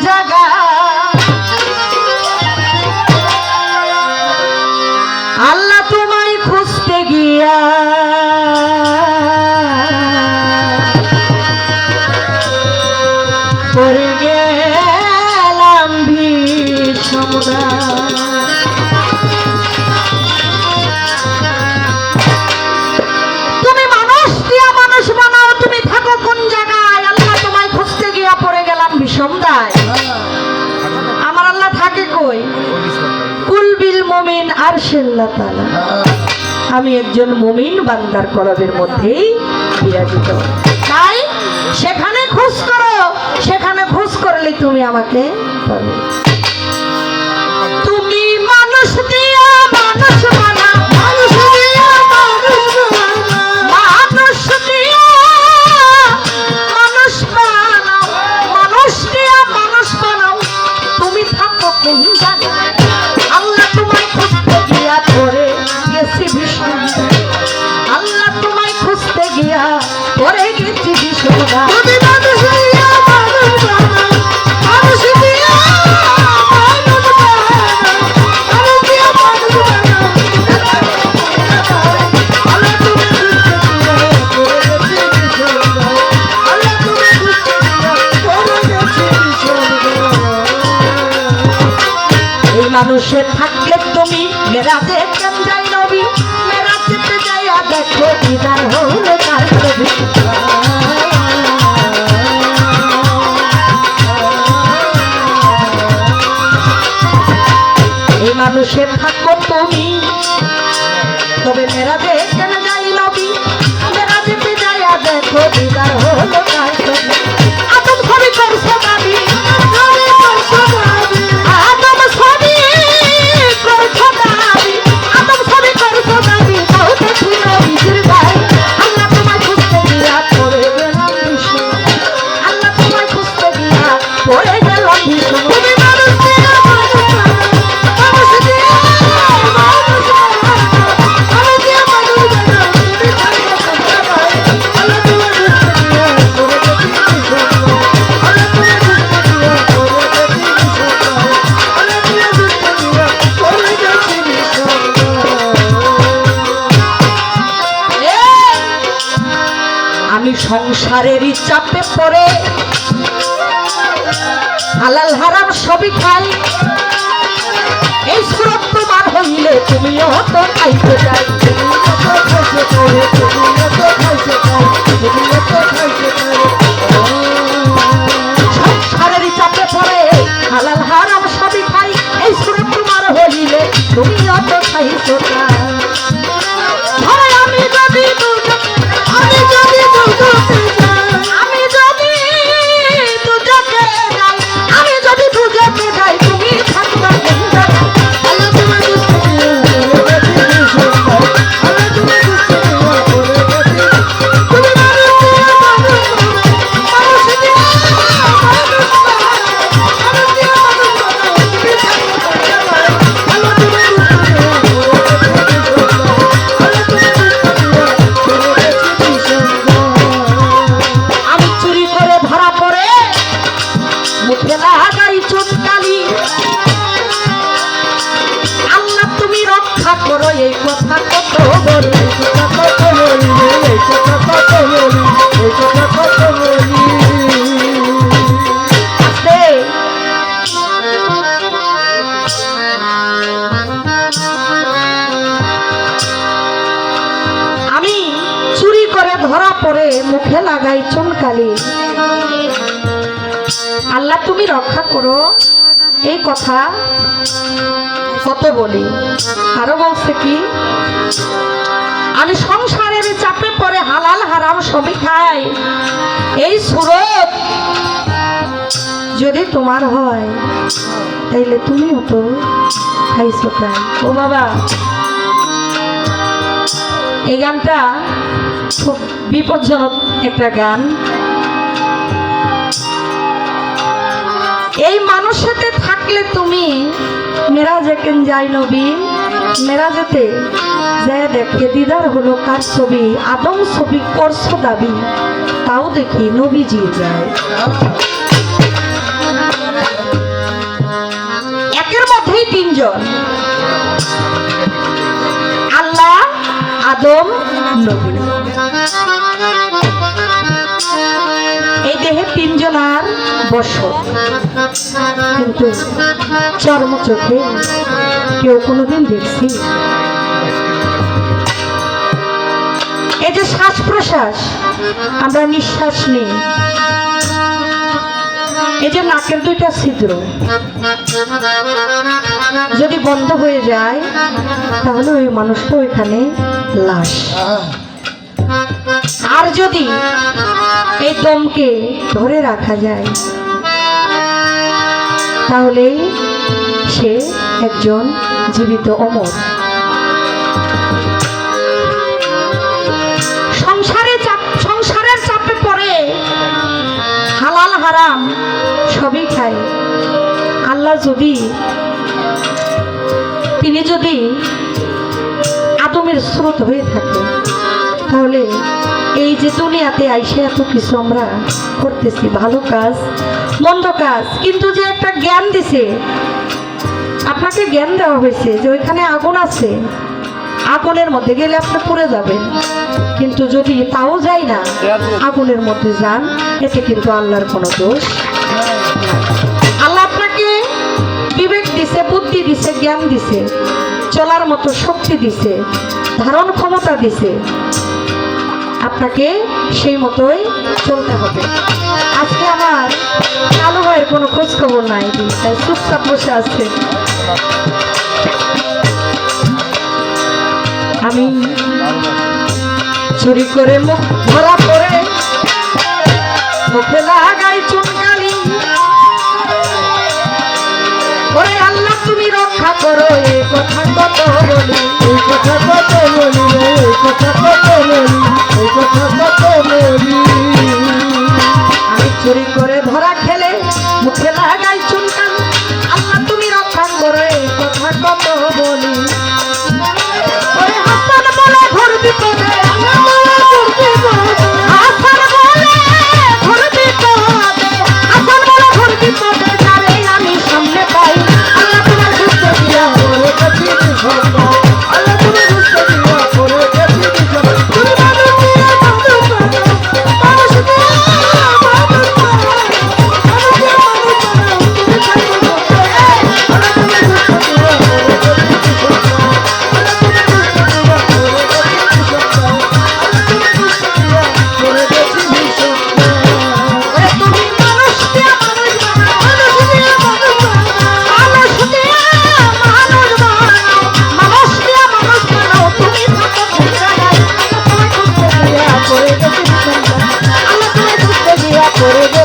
জায়গা? আল্লাহ তোমায় খুঁজতে গিয়া। পড়ে গেলাম ভীষণরা আমি একজন মুমিন বান্দার কলবের মধ্যেই বিরাজিত। তাই সেখানে খোঁজ করো, সেখানে খোঁজ করলে তুমি আমাকে তুমি মানুষ দিয়া, মানুষ মানুষের থাকলে তুমি মেরাজে কেন যাই নবী? মেরাজেতে যাইয়া দেখো, দিদার হলো তার ছবি। এই মানুষের থাকো তুমি, তবে মেরাজে কেন যাই নবী? মেরাজেতে যাইয়া দেখো, দিদার হলো তার ছবি। সংসারেরই চাপে পড়ে। হালাল হারাম সবই খাই এই সুরত তোমার হইলে তুমিও তো খাইতে চাই। শারীরিক চাপে খাইতে আল্লাহ তুমি রক্ষা করো। এই কথা কত বলি? আরও বলছে কি? আমি সংসারের চাপে পরে হালাল হারাম সবই খাই। এই সুরত যদি তোমার হয়, তাইলে তুমিও তো খাইছো তাই ও বাবা, এই গানটা খুব বিপজ্জনক একটা গান। এই মানুষেতে থাকলে তুমি মেরাজে কেন যাই নবী? মেরাজেতে যে দেখে দিদার হলো কার ছবি? আদম ছবি করছ দাবি। তাও দেখি নবীজি যায়। একের মধ্যেই তিনজন। আল্লাহ, আদম, নবী। দেহে তিনজনার বসত। কিন্তু চর্ম চোখে কেউ কোনোদিন দেখছি এই যে শ্বাস প্রশ্বাস আমরা নিঃশ্বাস নিই। এই যে নাকের দুইটা ছিদ্র। যদি বন্ধ হয়ে যায়, তাহলে ওই মানুষটা ওইখানে লাশ। আর যদি এই দমকে ধরে রাখা যায় তাহলে সে একজন জীবিত অমর। সংসারে চাপ, সংসারের চাপে পড়ে হালাল হারাম সবই খায়। আল্লাহ যদি, তিনি যদি আদমের স্রোত হয়ে থাকে, তাহলে এই যে দুনিয়াতে আইসে এত কিছু আমরা করতেছি, ভালো কাজ, মন্দ কাজ, কিন্তু যে একটা জ্ঞান দিছে, আপনাকে জ্ঞান দেওয়া হয়েছে যে ওইখানে আগুন আছে, আগুনের মধ্যে গেলে আপনি পড়ে যাবেন। কিন্তু যদি তাও যায় না, আগুনের মধ্যে যান, এতে কিন্তু আল্লাহর কোনো দোষ আল্লাহ আপনাকে বিবেক দিছে, বুদ্ধি দিছে, জ্ঞান দিছে, চলার মতো শক্তি দিছে, ধারণ ক্ষমতা দিছে। আপনাকে সেই মতোই চলতে হবে। আজকে আমার কালো ভাইয়ের কোনো খোঁজ খবর নাই তাই চুপচাপ বসে আছে। আমি চুরি করে মুখ ধরা পড়ে, মুখে লাগাই চুনকালি। ওরে আল্লাহ, তুমি রক্ষা করো, এ কথা কত বলি এই কথা কত বলি এই কথা কত বলি। চুরি করে ধরা খেলে মুখে লাগাই খুঁজতে